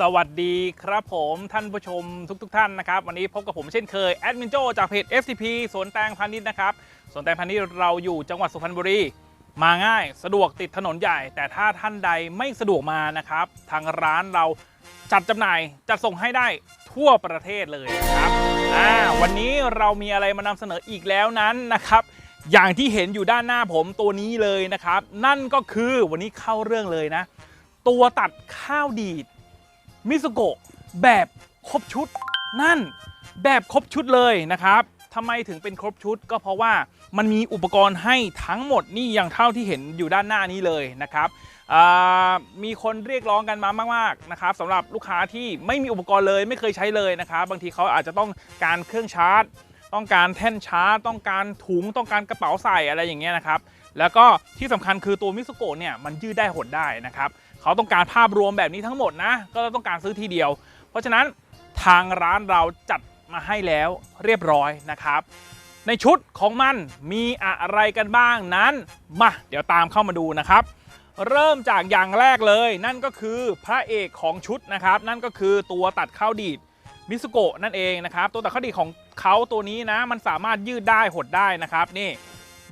สวัสดีครับผมท่านผู้ชมทุกๆทท่านนะครับ วันนี้พบกับผมเช่นเคย แอดมินโจจากเพจ FTP สวนแตงพาณิชย์นะครับสวนแตงพาณิชย์เราอยู่จังหวัดสุพรรณบุรี มาง่ายสะดวกติดถนนใหญ่ แต่ถ้าท่านใดไม่สะดวกมานะครับ ทางร้านเราจัดจำหน่ายจัดส่งให้ได้ทั่วประเทศเลยนะครับอ่าวันนี้เรามีอะไรมานำเสนออีกแล้วนั้นนะครับ อย่างที่เห็นอยู่ด้านหน้าผมตัวนี้เลยนะครับ นั่นก็คือวันนี้เข้าเรื่องเลยนะ ตัวตัดข้าวดีด มิสุโกะแบบครบชุด นั่นแบบครบชุดเลยนะครับทำไมถึงเป็นครบชุดก็เพราะว่ามันมีอุปกรณ์ให้ทั้งหมดนี่อย่างเท่าที่เห็นอยู่ด้านหน้านี้เลยนะครับมีคนเรียกร้องกันมามากๆนะครับสำหรับลูกค้าที่ไม่มีอุปกรณ์เลยไม่เคยใช้เลยนะครับบางทีเขาอาจจะต้องการเครื่องชาร์จ ต้องการแท่นชาร์จ ต้องการถุงต้องการกระเป๋าใส่อะไรอย่างเงี้ยนะครับแล้วก็ที่สำคัญคือตัวมิสุโกะเนี่ยมันยืดได้หดได้นะครับ เขาต้องการภาพรวมแบบนี้ทั้งหมดนะ ก็ต้องการซื้อทีเดียว เพราะฉะนั้นทางร้านเราจัดมาให้แล้วเรียบร้อยนะครับ ในชุดของมันมีอะไรกันบ้างนั้น มาเดี๋ยวตามเข้ามาดูนะครับ เริ่มจากอย่างแรกเลย นั่นก็คือพระเอกของชุดนะครับ นั่นก็คือตัวตัดข้าวดีดมิสุโกะนั่นเองนะครับ ตัวตัดข้าวดีดของเขาตัวนี้นะ มันสามารถยืดได้หดได้นะครับ นี่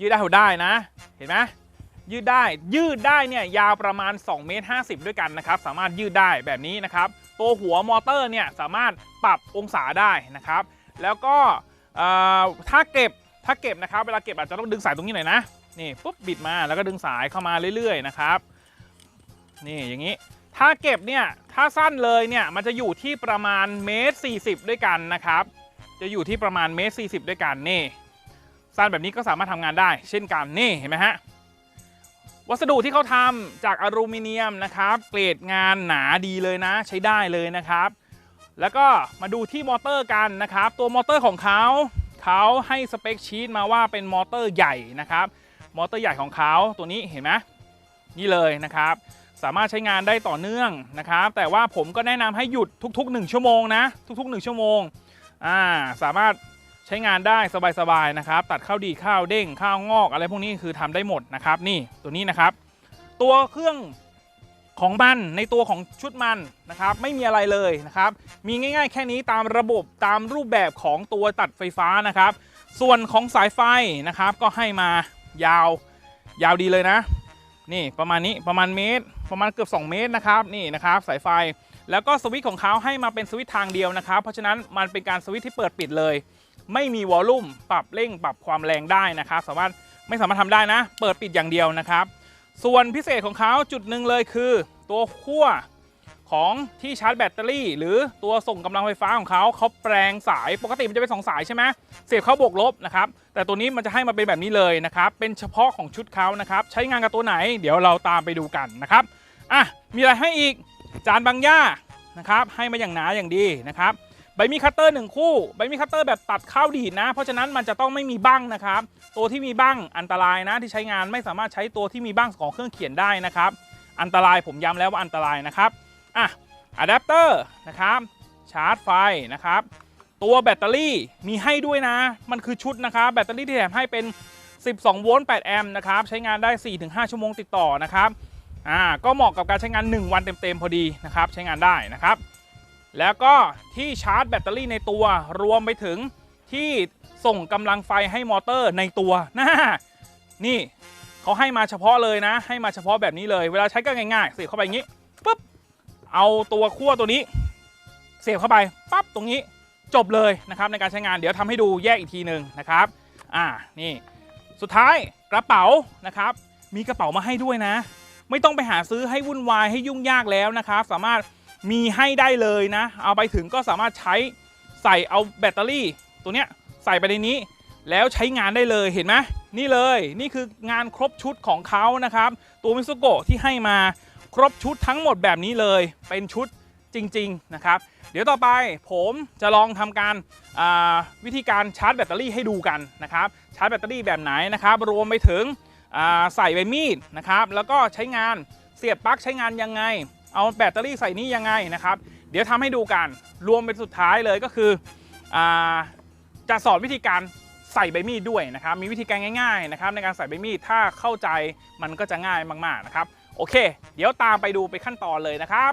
ยืดได้หดได้นะ เห็นไหม ยืดได้ยืดได้เนี่ยยาวประมาณ2เมตร50 ด้วยกันนะครับ สามารถยืดได้แบบนี้นะครับ ตัวหัวมอเตอร์เนี่ยสามารถปรับองศาได้นะครับ แล้วก็ถ้าเก็บถ้าเก็บนะครับ เวลาเก็บอาจจะต้องดึงสายตรงนี้หน่อยนะนี่ปุ๊บบิดมาแล้วก็ดึงสายเข้ามาเรื่อยๆนะครับนี่อย่างนี้ถ้าเก็บเนี่ยถ้าสั้นเลยเนี่ยมันจะอยู่ที่ประมาณเมตร40ด้วยกันนะครับ จะอยู่ที่ประมาณเมตร40ด้วยกันนี่สั้นแบบนี้ก็สามารถทำงานได้ เช่นกันนี่เห็นไหมฮะ วัสดุที่เขาทำจากอลูมิเนียมนะครับ เกรดงานหนาดีเลยนะ ใช้ได้เลยนะครับ แล้วก็มาดูที่มอเตอร์กันนะครับ ตัวมอเตอร์ของเขาเขาให้สเปคชีตมาว่าเป็นมอเตอร์ใหญ่นะครับ มอเตอร์ใหญ่ของเขาตัวนี้เห็นไหมนี่เลยนะครับ สามารถใช้งานได้ต่อเนื่องนะครับ แต่ว่าผมก็แนะนำให้หยุดทุก ๆ 1 ชั่วโมงนะ ทุก ๆ 1 ชั่วโมงอ่าสามารถ ช้งานได้สบายๆนะครับ ตัดข้าวดีข้าวเด้งข้าวงอก อะไรพวกนี้คือทำได้หมดนะครับ นี่ตัวนี้นะครับ ตัวเครื่องของมันในตัวของชุดมันนะครับ ไม่มีอะไรเลยนะครับ มีง่าย ๆ แค่นี้ตามระบบตามรูปแบบของตัวตัดไฟฟ้านะครับ ส่วนของสายไฟนะครับ ก็ให้มายาวยาวดีเลยนะ นี่ประมาณนี้ประมาณเมตร ประมาณเกือบ 2 เมตรนะครับนี่นะครับ สายไฟแล้วก็สวิตช์ของเขาให้มาเป็นสวิตช์ทางเดียวนะครับ เพราะฉะนั้นมันเป็นการสวิตช์ที่เปิดปิดเลย ไม่มีวอลลุ่มปรับเร่งปรับความแรงได้นะครับสามารถไม่สามารถทำได้นะ เปิดปิดอย่างเดียวนะครับ ส่วนพิเศษของเขาจุดหนึ่งเลยคือ ตัวขั้วของที่ชาร์จแบตเตอรี่ หรือตัวส่งกำลังไฟฟ้าของเขาเขาแปลงสายปกติมันจะเป็นสองสายใช่ไหมเสียบเข้าบวกลบนะครับแต่ตัวนี้มันจะให้มาเป็นแบบนี้เลยนะครับเป็นเฉพาะของชุดเขานะครับใช้งานกับตัวไหน เดี๋ยวเราตามไปดูกันนะครับอะมีอะไรให้อีกจานบางหญ้านะครับให้มาอย่างหนาอย่างดีนะครับ ใบมีคัตเตอร์หนึ่งคู่ใบมีคัตเตอร์แบบตัดข้าวดีดนะ เพราะฉะนั้นมันจะต้องไม่มีบั้งนะครับ ตัวที่มีบั้งอันตรายนะที่ใช้งานไม่สามารถใช้ตัวที่มีบั้งของเครื่องเขียนได้นะครับ อันตรายผมย้ำแล้วว่าอันตรายนะครับอะอะแดปเตอร์นะครับชาร์จไฟนะครับ ตัวแบตเตอรี่มีให้ด้วยนะ มันคือชุดนะครับแบตเตอรี่ที่แถมให้เป็น 12 โวลต์ 8 แอมป์นะครับ ใช้งานได้ 4-5 ชั่วโมงติดต่อนะครับอ่าก็เหมาะกับการใช้งาน 1 วันเต็มๆพอดีนะครับ ใช้งานได้นะครับ แล้วก็ที่ชาร์จแบตเตอรี่ในตัว รวมไปถึงที่ส่งกำลังไฟให้มอเตอร์ในตัวนะนี่เขาให้มาเฉพาะเลยนะ ให้มาเฉพาะแบบนี้เลย เวลาใช้ก็ง่ายๆเสียบเข้าไปอย่างนี้ปุ๊บเอาตัวขั้วตัวนี้ เสียบเข้าไปปั๊บตรงนี้จบเลยนะครับในการใช้งานเดี๋ยวทำให้ดูแยกอีกทีหนึ่งนะครับ อ่านี่สุดท้ายกระเป๋านะครับ มีกระเป๋ามาให้ด้วยนะ ไม่ต้องไปหาซื้อให้วุ่นวายให้ยุ่งยากแล้วนะครับ สามารถ มีให้ได้เลยนะ เอาไปถึงก็สามารถใช้ใส่เอาแบตเตอรี่ ตัวเนี้ยใส่ไปในนี้ แล้วใช้งานได้เลยเห็นไหมนี่เลยนี่คืองานครบชุดของเขานะครับ ตัวมิสุโกะที่ให้มาครบชุดทั้งหมดแบบนี้เลยเป็นชุดจริง ๆ นะครับ เดี๋ยวต่อไปผมจะลองทำการาวิธีการชาร์จแบตเตอรี่ให้ดูกันนะครับ ชาร์จแบตเตอรี่แบบไหนนะครับ รวมไปถึงใส่ใบมีดนะครับ แล้วก็ใช้งานเสียบปลั๊กใช้งานยังไง เอาแบตเตอรี่ใส่นี่ยังไงนะครับ เดี๋ยวทำให้ดูกัน รวมเป็นสุดท้ายเลยก็คืออจะสอนวิธีการใส่ใบมีดด้วยนะครับ มีวิธีการง่ายๆนะครับในการใส่ใบมีดถ้าเข้าใจมันก็จะง่ายมากๆนะครับ โอเค เดี๋ยวตามไปดูไปขั้นตอนเลยนะครับ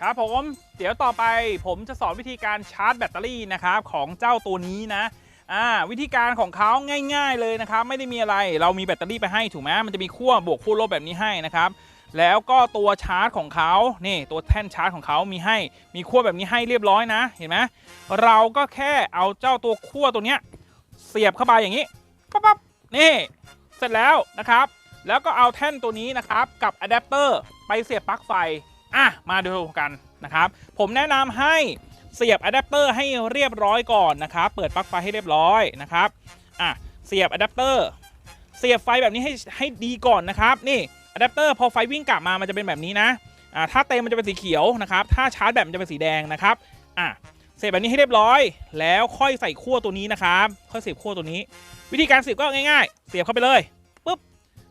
ครับผมเดี๋ยวต่อไปผมจะสอนวิธีการชาร์จแบตเตอรี่นะครับของเจ้าตัวนี้นะอ่าวิธีการของเขาง่าย ๆเลยนะครับ ไม่ได้มีอะไรเรามีแบตเตอรี่ไปให้ถูกไหมมันจะมีขั้วบวกขั้วลบแบบนี้ให้นะครับ แล้วก็ตัวชาร์จของเขานี่ตัวแท่นชาร์จของเขามีให้มีขั้วแบบนี้ให้เรียบร้อยนะเห็นไหมเราก็แค่เอาเจ้าตัวขั้วตัวเนี้ยเสียบเข้าไปอย่างนี้ปั๊บปั๊บนี่เสร็จแล้วนะครับ แล้วก็เอาแท่นตัวนี้นะครับกับอะแดปเตอร์ไปเสียบปลั๊กไฟอะมาดูกันนะครับผมแนะนำให้เสียบอะแดปเตอร์ให้เรียบร้อยก่อนนะครับเปิดปลั๊กไฟให้เรียบร้อยนะครับอะเสียบอะแดปเตอร์เสียบไฟแบบนี้ให้ให้ดีก่อนนะครับนี่ อะแดปเตอร์พอไฟวิ่งกลับมามันจะเป็นแบบนี้นะอ่าถ้าเต็มมันจะเป็นสีเขียวนะครับถ้าชาร์จแบตมันจะเป็นสีแดงนะครับอะเสียบแบบนี้ให้เรียบร้อย แล้วค่อยใส่ขั้วตัวนี้นะครับค่อยเสียบขั้วตัวนี้ วิธีการเสียบก็ง่าย ๆ เสียบเข้าไปเลยปุ๊บ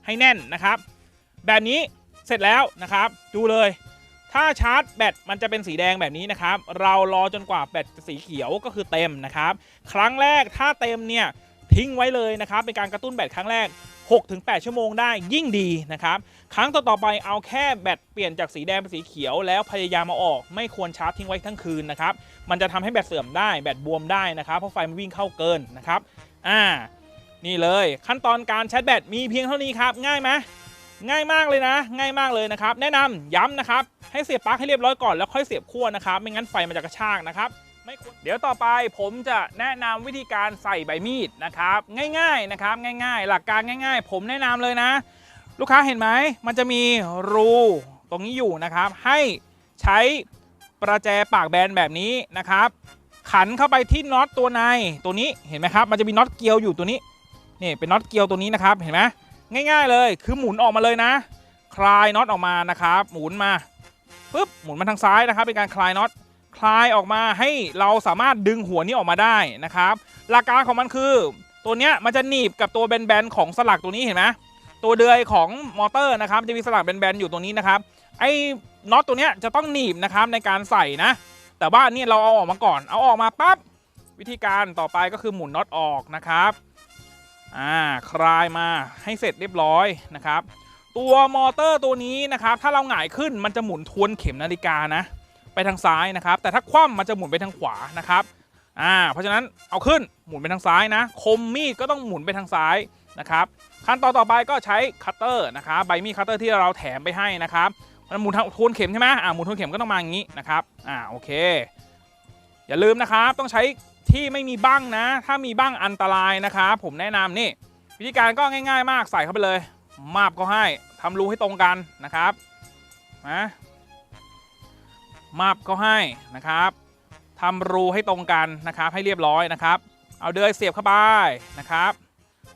ให้แน่นนะครับ แบบนี้เสร็จแล้วนะครับดูเลยถ้าชาร์จแบตมันจะเป็นสีแดงแบบนี้นะครับ เรารอจนกว่าแบตจะสีเขียวก็คือเต็มนะครับ ครั้งแรกถ้าเต็มเนี่ยทิ้งไว้เลยนะครับเป็นการกระตุ้นแบตครั้งแรก 6-8 ชั่วโมงได้ยิ่งดีนะครับ ครั้งต่อๆไปเอาแค่แบตเปลี่ยนจากสีแดงเป็นสีเขียว แล้วพยายามมาออกไม่ควรชาร์จทิ้งไว้ทั้งคืนนะครับ มันจะทำให้แบตเสื่อมได้แบตบวมได้นะครับ เพราะไฟมันวิ่งเข้าเกินนะครับ อ่า นี่เลยขั้นตอนการชาร์จแบตมีเพียงเท่านี้ครับ ง่ายไหมง่ายมากเลยนะ ง่ายมากเลยนะครับ แนะนำย้ำนะครับ ให้เสียบปลั๊กให้เรียบร้อยก่อนแล้วค่อยเสียบขั้วนะครับ ไม่งั้นไฟมันจะกระชากนะครับ ไม่ควรเดี๋ยวต่อไปผมจะแนะนำวิธีการใส่ใบมีดนะครับ ง่ายๆนะครับง่าย ๆ หลักการง่าย ๆ ผมแนะนำเลยนะ ลูกค้าเห็นไหมมันจะมีรูตรงนี้อยู่นะครับ ให้ใช้ประแจปากแบนแบบนี้นะครับ ขันเข้าไปที่น็อตตัวในตัวนี้เห็นไหมครับ มันจะมีน็อตเกลียวอยู่ตัวนี้นี่เป็นน็อตเกลียวตัวนี้นะครับเห็นไหมง่าย ๆ เลยคือหมุนออกมาเลยนะ คลายน็อตออกมานะครับ หมุนมาปุ๊บหมุนมาทางซ้ายนะครับ เป็นการคลายน็อต คลายออกมาให้เราสามารถดึงหัวนี้ออกมาได้นะครับ หลักการของมันคือ ตัวเนี้ยมันจะหนีบกับตัวแบนๆของสลักตัวนี้เห็นไหมตัวเดือยของมอเตอร์นะครับจะมีสลักแบนๆอยู่ตรงนี้นะครับไอ้น็อตตัวเนี้ยจะต้องหนีบนะครับในการใส่นะ แต่ว่านี่เราเอาออกมาก่อน เอาออกมาปั๊บวิธีการต่อไปก็คือหมุนน็อตออกนะครับอ่าคลายมาให้เสร็จเรียบร้อยนะครับ ตัวมอเตอร์ตัวนี้นะครับ ถ้าเราหงายขึ้นมันจะหมุนทวนเข็มนาฬิกานะ ไปทางซ้ายนะครับ แต่ถ้าคว่ำมันจะหมุนไปทางขวานะครับอ่าเพราะฉะนั้นเอาขึ้นหมุนไปทางซ้ายนะ คมมีดก็ต้องหมุนไปทางซ้ายนะครับขั้นตอนต่อไปก็ใช้คัตเตอร์นะครับใบมีดคัตเตอร์ที่เราแถมไปให้นะครับมันหมุนทางทวนเข็มใช่ไหมอ่าหมุนทวนเข็มก็ต้องมาอย่างนี้นะครับอ่าโอเค อย่าลืมนะครับต้องใช้ที่ไม่มีบั้งนะ ถ้ามีบั้งอันตรายนะครับผมแนะนำนี่ วิธีการก็ง่าย ๆ มากใส่เข้าไปเลย มาบก็ให้ทำรูให้ตรงกันนะครับนะ มาบก็ให้นะครับทำรูให้ตรงกันนะครับให้เรียบร้อยนะครับ เอาเดือยเสียบเข้าไปนะครับ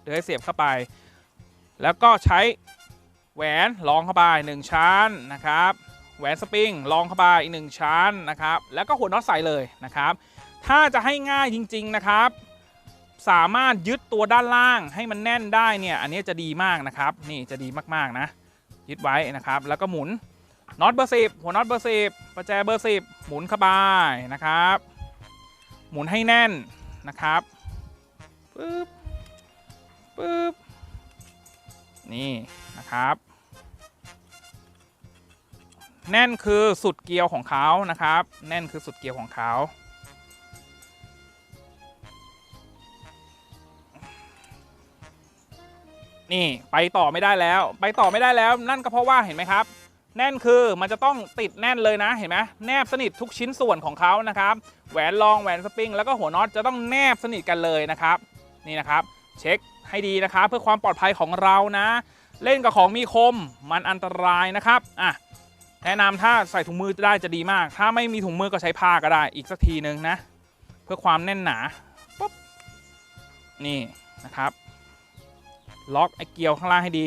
เดือยเสียบเข้าไป แล้วก็ใช้แหวนรองเข้าไป1ชั้นนะครับแหวนสปริงรองเข้าไปอีกหนึ่งชั้นนะครับ แล้วก็หัวน็อตใส่เลยนะครับ ถ้าจะให้ง่ายจริง ๆนะครับ สามารถยึดตัวด้านล่างให้มันแน่นได้เนี่ย อันนี้จะดีมากนะครับ นี่จะดีมากๆนะ ยึดไว้นะครับ แล้วก็หมุน น็อตเบอร์สิบหัวน็อตเบอร์สิบประแจเบอร์สิบหมุนเข้าไปนะครับ หมุนให้แน่นนะครับปึ๊บปึ๊บนี่นะครับ แน่นคือสุดเกลียวของเขานะครับ แน่นคือสุดเกลียวของเขานี่ไปต่อไม่ได้แล้ว ไปต่อไม่ได้แล้ว นั่นก็เพราะว่าเห็นไหมครับ แน่นคือมันจะต้องติดแน่นเลยนะเห็นไหมแนบสนิททุกชิ้นส่วนของเขานะครับแหวนรองแหวนสปริง แล้วก็หัวน็อตจะต้องแนบสนิทกันเลยนะครับ นี่นะครับ เช็คให้ดีนะครับ เพื่อความปลอดภัยของเรานะ เล่นกับของมีคมมันอันตรายนะครับอะแนะนำถ้าใส่ถุงมือได้จะดีมาก ถ้าไม่มีถุงมือก็ใช้ผ้าก็ได้อีกสักทีหนึ่งนะ เพื่อความแน่นหนาปุ๊บนี่นะครับ ล็อกไอ้เกลียวข้างล่างให้ดี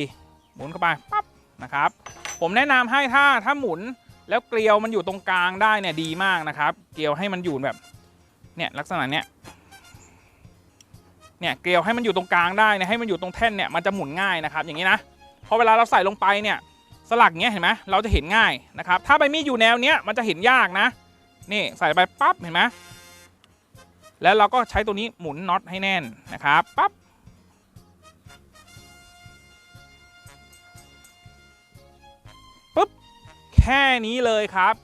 หมุนเข้าไปปั๊บนะครับ ผมแนะนำให้ถ้าถ้าหมุนแล้วเกลียวมันอยู่ตรงกลางได้เนี่ยดีมากนะครับ เกลียวให้มันอยู่แบบเนี่ยลักษณะเนี้ยเนี่ยเกลียวให้มันอยู่ตรงกลางได้เนี่ยให้มันอยู่ตรงแท่นเนี่ยมันจะหมุนง่ายนะครับอย่างนี้นะพอเวลาเราใส่ลงไปเนี่ยสลักเนี้ยเห็นไหมเราจะเห็นง่ายนะครับถ้าใบมีดอยู่แนวเนี้ยมันจะเห็นยากนะนี่ใส่ไปปั๊บเห็นไหมแล้วเราก็ใช้ตัวนี้หมุนน็อตให้แน่นนะครับปั๊บ แค่นี้เลยครับ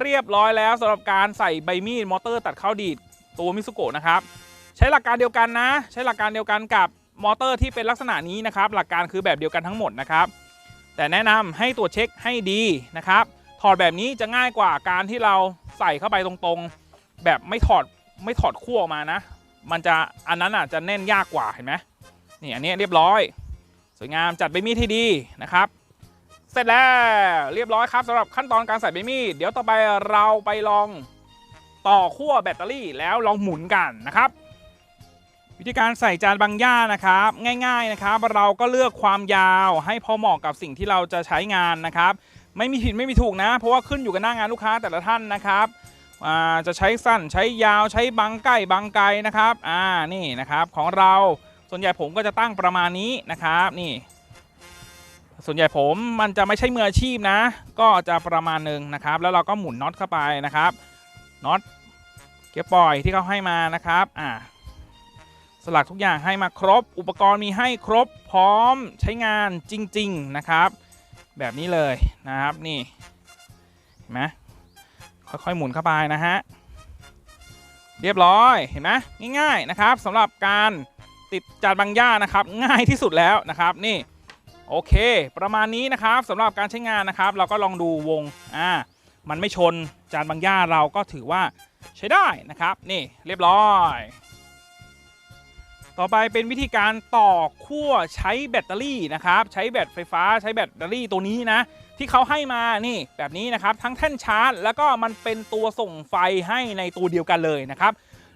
เรียบร้อยแล้วสำหรับการใส่ใบมีดมอเตอร์ตัดเข้าดีดตัวมิสุโกะนะครับ ใช้หลักการเดียวกันนะ ใช้หลักการเดียวกันกับมอเตอร์ที่เป็นลักษณะนี้นะครับ หลักการคือแบบเดียวกันทั้งหมดนะครับ แต่แนะนำให้ตรวจเช็คให้ดีนะครับถอดแบบนี้จะง่ายกว่าการที่เราใส่เข้าไปตรงๆ แบบไม่ถอดไม่ถอดขั้วออกมานะ มันจะอันนั้นอะจะแน่นยากกว่าเห็นไหมนี่อันนี้เรียบร้อย สวยงามจัดใบมีดให้ดีนะครับ เสร็จแล้วเรียบร้อยครับสำหรับขั้นตอนการใส่ใบมีดเดี๋ยวต่อไปเราไปลองต่อขั้วแบตเตอรี่แล้วลองหมุนกันนะครับ วิธีการใส่จานบางหญ้านะครับ ง่าย ๆนะครับ เราก็เลือกความยาวให้พอเหมาะกับสิ่งที่เราจะใช้งานนะครับ ไม่มีผิดไม่มีถูกนะ เพราะว่าขึ้นอยู่กับหน้างานลูกค้าแต่ละท่านนะครับจะใช้สั้นใช้ยาวใช้บางใกล้บางไกลนะครับอ่านี่นะครับของเราส่วนใหญ่ผมก็จะตั้งประมาณนี้นะครับนี่ ส่วนใหญ่ผมมันจะไม่ใช่มืออาชีพนะ ก็จะประมาณหนึ่งนะครับ แล้วเราก็หมุนน็อตเข้าไปนะครับน็อตเกียร์ปล่อยที่เขาให้มานะครับอ่าสลักทุกอย่างให้มาครบ อุปกรณ์มีให้ครบพร้อมใช้งานจริง ๆนะครับ แบบนี้เลยนะครับนี่เห็นไหมค่อยๆหมุนเข้าไปนะฮะเรียบร้อยเห็นไหมง่าย ๆนะครับสำหรับการติดจานบางหญ้านะครับ ง่ายที่สุดแล้วนะครับนี่ โอเค ประมาณนี้นะครับสำหรับการใช้งานนะครับ เราก็ลองดูวงอ่ามันไม่ชนจานบางหญ้าเราก็ถือว่าใช้ได้นะครับ นี่เรียบร้อย ต่อไปเป็นวิธีการต่อขั้วใช้แบตเตอรี่นะครับ ใช้แบตไฟฟ้าใช้แบตเตอรี่ตัวนี้นะ ที่เขาให้มานี่แบบนี้นะครับ ทั้งแท่นชาร์จ แล้วก็มันเป็นตัวส่งไฟให้ในตัวเดียวกันเลยนะครับ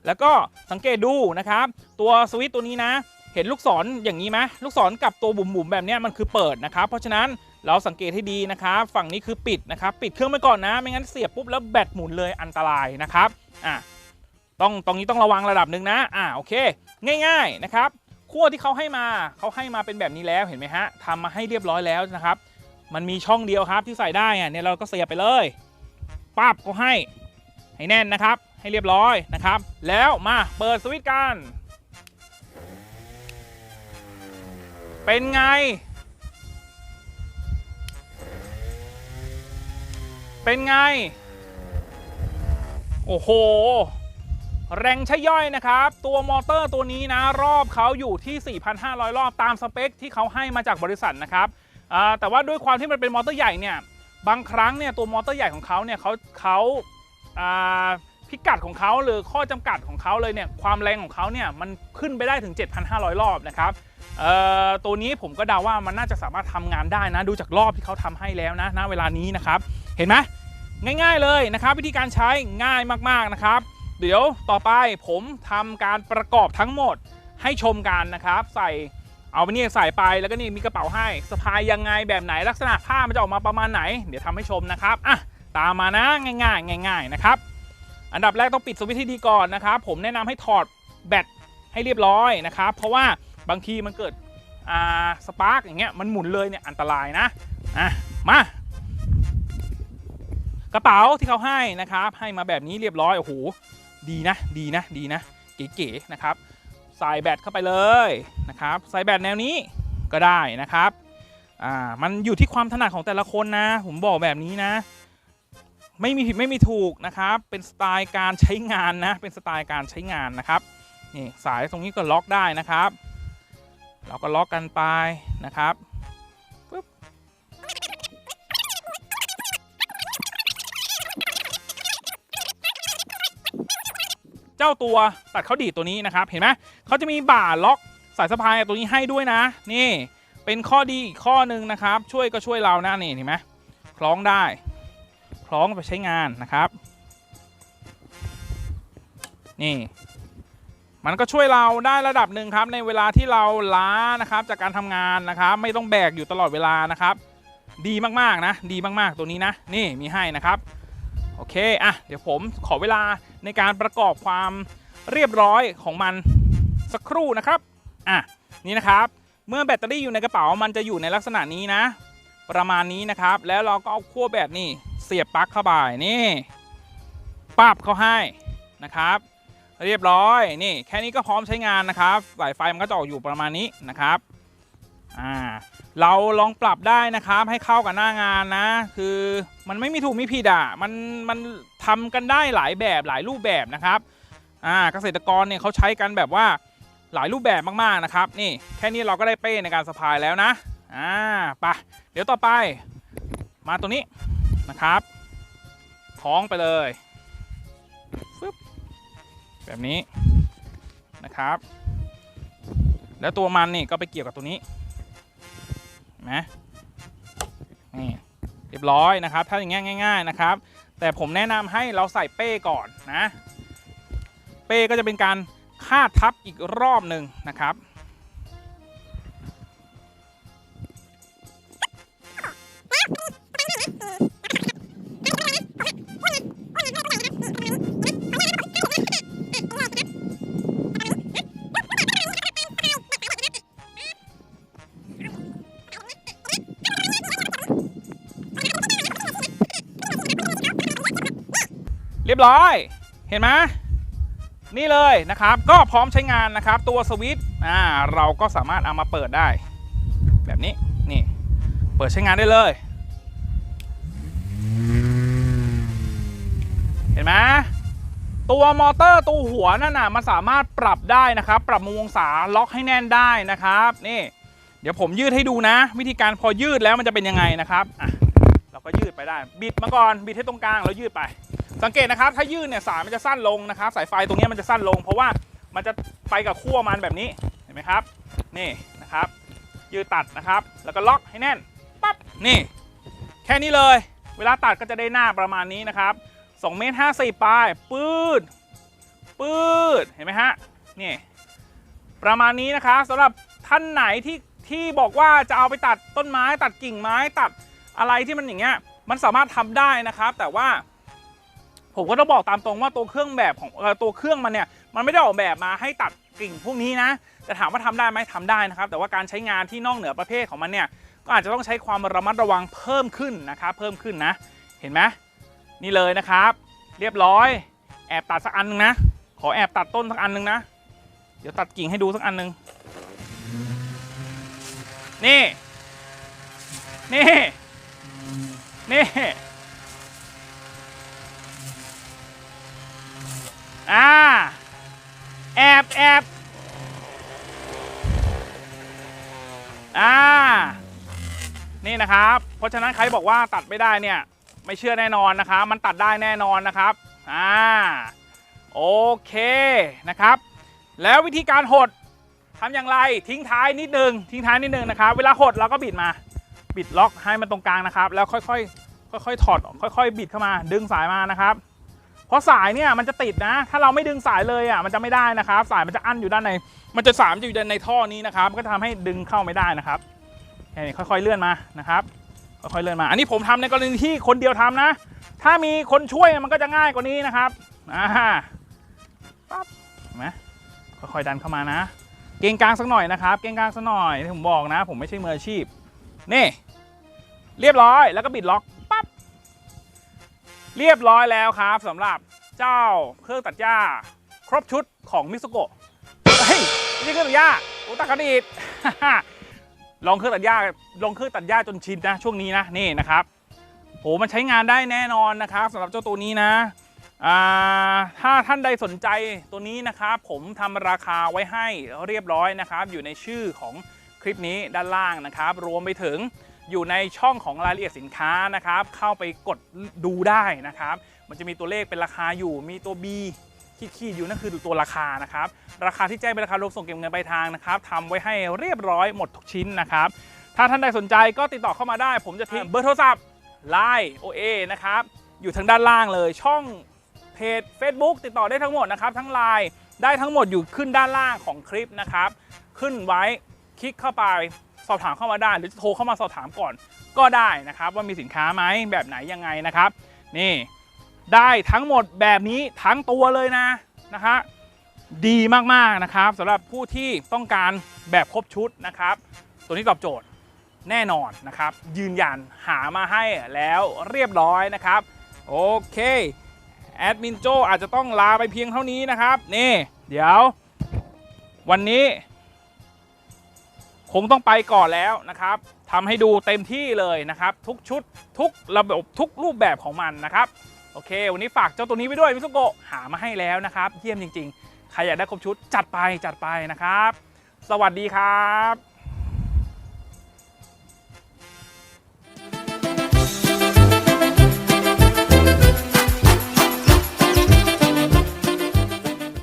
แล้วก็สังเกตดูนะครับ ตัวสวิตช์ตัวนี้นะ เห็นลูกศรอย่างนี้ไหมลูกศรกับตัวบุ๋มๆแบบนี้มันคือเปิดนะครับ เพราะฉะนั้นเราสังเกตให้ดีนะครับฝั่งนี้คือปิดนะครับ ปิดเครื่องไปก่อนนะ ไม่งั้นเสียบปุ๊บแล้วแบตหมุนเลยอันตรายนะครับอะต้องตรงนี้ต้องระวังระดับหนึ่งนะอะโอเค ง่าย ๆนะครับขั้วที่เขาให้มาเขาให้มาเป็นแบบนี้แล้วเห็นไหมฮะทำมาให้เรียบร้อยแล้วนะครับ มันมีช่องเดียวครับที่ใส่ได้อะเนี่ยเราก็เสียบไปเลยปั๊บก็ให้ให้แน่นนะครับ ให้เรียบร้อยนะครับ แล้วมาเปิดสวิตช์กัน เป็นไง เป็นไง โอ้โห แรงใช้ย่อยนะครับ ตัวมอเตอร์ตัวนี้นะ รอบเขาอยู่ที่ 4,500 รอบตามสเปคที่เขาให้มาจากบริษัทนะครับแต่ว่าด้วยความที่มันเป็นมอเตอร์ใหญ่เนี่ย บางครั้งเนี่ยตัวมอเตอร์ใหญ่ของเขาเนี่ยเขาเขาาพิกัดของเขาหรือข้อจำกัดของเขาเลยเนี่ยความแรงของเขาเนี่ยมันขึ้นไปได้ถึง 7,500 รอบนะครับ ตัวนี้ผมก็เดาว่ามันน่าจะสามารถทำงานได้นะ ดูจากรอบที่เขาทำให้แล้วนะณเวลานี้นะครับ เห็นไหมง่าย ๆเลยนะครับ วิธีการใช้ง่ายมากๆนะครับ เดี๋ยวต่อไปผมทำการประกอบทั้งหมดให้ชมกันนะครับ ใส่เอาไปนี่ใส่ไปแล้วก็นี่มีกระเป๋าให้สะพายยังไงแบบไหนลักษณะผ้ามันจะออกมาประมาณไหน เดี๋ยวทำให้ชมนะครับอะตามมานะง่ายๆ ง่าย ๆนะครับ อันดับแรกต้องปิดสวิตช์ที่ดีก่อนนะครับ ผมแนะนำให้ถอดแบตให้เรียบร้อยนะครับ เพราะว่า บางทีมันเกิดอ่าสปาร์กอย่างเงี้ยมันหมุนเลยเนี่ยอันตรายนะอะมากระเป๋าที่เขาให้นะครับให้มาแบบนี้เรียบร้อยโอ้โหดีนะดีนะดีนะเก๋ๆนะครับใส่แบตเข้าไปเลยนะครับใส่แบตแนวนี้ก็ได้นะครับอ่ามันอยู่ที่ความถนัดของแต่ละคนนะ ผมบอกแบบนี้นะ ไม่มีผิดไม่มีถูกนะครับ เป็นสไตล์การใช้งานนะ เป็นสไตล์การใช้งานนะครับนี่สายตรงนี้ก็ล็อกได้นะครับ เราก็ล็อกกันไปนะครับปึ๊บเจ้าตัวตัดเขาดีดตัวนี้นะครับ เห็นไหมเขาจะมีบ่าล็อกสายสะพายตัวนี้ให้ด้วยนะ นี่เป็นข้อดีอีกข้อหนึ่งนะครับ ช่วยก็ช่วยเรานะนี่เห็นไหมคล้องได้ คล้องไปใช้งานนะครับ นี่ มันก็ช่วยเราได้ระดับหนึ่งครับ ในเวลาที่เราล้านะครับ จากการทำงานนะครับ ไม่ต้องแบกอยู่ตลอดเวลานะครับ ดีมากๆนะ ดีมากๆตัวนี้นะ นี่มีให้นะครับโอเคอะเดี๋ยวผมขอเวลาในการประกอบความเรียบร้อยของมันสักครู่นะครับอะนี่นะครับ เมื่อแบตเตอรี่อยู่ในกระเป๋ามันจะอยู่ในลักษณะนี้นะ ประมาณนี้นะครับ แล้วเราก็เอาขั้วแบตนี่เสียบปลั๊กเข้าไปนี่ปับเข้าให้นะครับ เรียบร้อยนี่แค่นี้ก็พร้อมใช้งานนะครับสายไฟมันก็จะออกอยู่ประมาณนี้นะครับอ่าเราลองปรับได้นะครับให้เข้ากับหน้างานนะ คือมันไม่มีถูกมีผิดอะมันมันทำกันได้หลายแบบหลายรูปแบบนะครับอ่าเกษตรกรเนี่ยเขาใช้กันแบบว่าหลายรูปแบบมากๆนะครับ นี่แค่นี้เราก็ได้เป้ในการสะพายแล้วนะอ่าไปเดี๋ยวต่อไปมาตัวนี้นะครับคล้องไปเลย แบบนี้นะครับ แล้วตัวมันนี่ก็ไปเกี่ยวกับตัวนี้นะนี่เรียบร้อยนะครับ ถ้าอย่างเงี้ยง่าย ๆนะครับ แต่ผมแนะนำให้เราใส่เป้ก่อนนะ เป้ก็จะเป็นการคาดทับอีกรอบหนึ่งนะครับ เรียบร้อย เห็นไหมนี่เลยนะครับ ก็พร้อมใช้งานนะครับ ตัวสวิตช์อ่าเราก็สามารถเอามาเปิดได้ แบบนี้นี่ เปิดใช้งานได้เลย เห็นไหมตัวมอเตอร์ตัวหัวนั่นน่ะมันสามารถปรับได้นะครับ ปรับมุมองศาล็อกให้แน่นได้นะครับ นี่ เดี๋ยวผมยืดให้ดูนะ วิธีการพอยืดแล้วมันจะเป็นยังไงนะครับอะเราก็ยืดไปได้ บิดมาก่อนบิดให้ตรงกลางแล้วยืดไป สังเกตนะครับ ถ้ายืดเนี่ยสายมันจะสั้นลงนะครับ สายไฟตรงนี้มันจะสั้นลง เพราะว่ามันจะไปกับขั้วมันแบบนี้เห็นไหมครับ นี่นะครับ ยืดตัดนะครับ แล้วก็ล็อกให้แน่นปั๊บนี่ แค่นี้เลย เวลาตัดก็จะได้หน้าประมาณนี้นะครับ2เมตร50ปลายปืดปืดเห็นไหมฮะนี่ประมาณนี้นะครับสำหรับท่านไหนที่ที่บอกว่าจะเอาไปตัดต้นไม้ ตัดกิ่งไม้ตัดอะไรที่มันอย่างเงี้ยมันสามารถทำได้นะครับ แต่ว่า ผมก็ต้องบอกตามตรงว่าตัวเครื่องแบบของตัวเครื่องมันเนี่ยมันไม่ได้ออกแบบมาให้ตัดกิ่งพวกนี้นะแต่ถามว่าทำได้ไหมทำได้นะครับ แต่ว่าการใช้งานที่นอกเหนือประเภทของมันเนี่ยก็อาจจะต้องใช้ความระมัดระวังเพิ่มขึ้นนะครับ เพิ่มขึ้นนะ เห็นไหมนี่เลยนะครับ เรียบร้อย แอบตัดสักอันหนึงนะ ขอแอบตัดต้นสักอันหนึงนะ เดี๋ยวตัดกิ่งให้ดูสักอันหนึง นี่ นี่ นี่ อ่า แอบแอบอ่า นี่นะครับ เพราะฉะนั้นใครบอกว่าตัดไม่ได้เนี่ย ไม่เชื่อแน่นอนนะครับ มันตัดได้แน่นอนนะครับ อ่า โอเคนะครับ แล้ววิธีการหดทำอย่างไรทิ้งท้ายนิดนึงทิ้งท้ายนิดนึงนะครับ เวลาหดเราก็บิดมา บิดล็อกให้มันตรงกลางนะครับ แล้วค่อยๆค่อยๆถอดค่อยๆ บิดเข้ามา ดึงสายมานะครับ เพราะสายเนี่ยมันจะติดนะ ถ้าเราไม่ดึงสายเลยอะมันจะไม่ได้นะครับ สายมันจะอั้นอยู่ด้านใน มันจะสายมันจะอยู่ในท่อนี้นะครับ ก็จะทำให้ดึงเข้าไม่ได้นะครับนี่ค่อยๆเลื่อนมานะครับ ค่อยๆเลื่อนมา อันนี้ผมทำในกรณีที่คนเดียวทำนะ ถ้ามีคนช่วยมันก็จะง่ายกว่านี้นะครับอ่าปั๊บเห็นไหมค่อยๆดันเข้ามานะ เกงกลางสักหน่อยนะครับ เกงกลางสักหน่อยที่ผมบอกนะ ผมไม่ใช่มืออาชีพ นี่ เรียบร้อยแล้วก็บิดล็อก เรียบร้อยแล้วครับสำหรับเจ้าเครื่องตัดหญ้า ครบชุดของมิสุโกะเฮ้ยไม่เครื่องตัดหญ้าโอตากาดีดลองเครื่องตัดหญ้าลองเครื่องตัดหญ้าจนชินนะช่วงนี้นะนี่นะครับโหมันใช้งานได้แน่นอนนะครับสำหรับเจ้าตัวนี้นะถ้าท่านใดสนใจตัวนี้นะครับ ผมทำราคาไว้ให้เรียบร้อยนะครับ อยู่ในชื่อของคลิปนี้ด้านล่างนะครับ รวมไปถึง อยู่ในช่องของรายละเอียดสินค้านะครับ เข้าไปกดดูได้นะครับ มันจะมีตัวเลขเป็นราคาอยู่ มีตัว B ขีดๆอยู่นั่นคือตัวราคานะครับ ราคาที่แจ้งเป็นราคารวมส่งเก็บเงินปลายทางนะครับทำไว้ให้เรียบร้อยหมดทุกชิ้นนะครับ ถ้าท่านใดสนใจก็ติดต่อเข้ามาได้ ผมจะทิ้งเบอร์โทรศัพท์ Line OA นะครับ อยู่ทางด้านล่างเลย ช่องเพจ Facebook ติดต่อได้ทั้งหมดนะครับ ทั้ง Line ได้ทั้งหมดอยู่ขึ้นด้านล่างของคลิปนะครับ ขึ้นไว้คลิกเข้าไป สอบถามเข้ามาได้ หรือจะโทรเข้ามาสอบถามก่อนก็ได้นะครับ ว่ามีสินค้าไหมแบบไหนยังไงนะครับ นี่ได้ทั้งหมดแบบนี้ทั้งตัวเลยนะนะฮะดีมากๆนะครับสำหรับผู้ที่ต้องการแบบครบชุดนะครับ ตัวนี้ตอบโจทย์แน่นอนนะครับ ยืนยันหามาให้แล้วเรียบร้อยนะครับโอเคแอดมินโจอาจจะต้องลาไปเพียงเท่านี้นะครับ นี่ เดี๋ยว วันนี้ คงต้องไปก่อนแล้วนะครับทำให้ดูเต็มที่เลยนะครับ ทุกชุดทุกระบบทุกรูปแบบของมันนะครับโอเค วันนี้ฝากเจ้าตัวนี้ไว้ด้วยมิสุโกะหามาให้แล้วนะครับ เยี่ยมจริง ๆ ใครอยากได้ครบชุดจัดไปจัดไปนะครับ สวัสดีครับ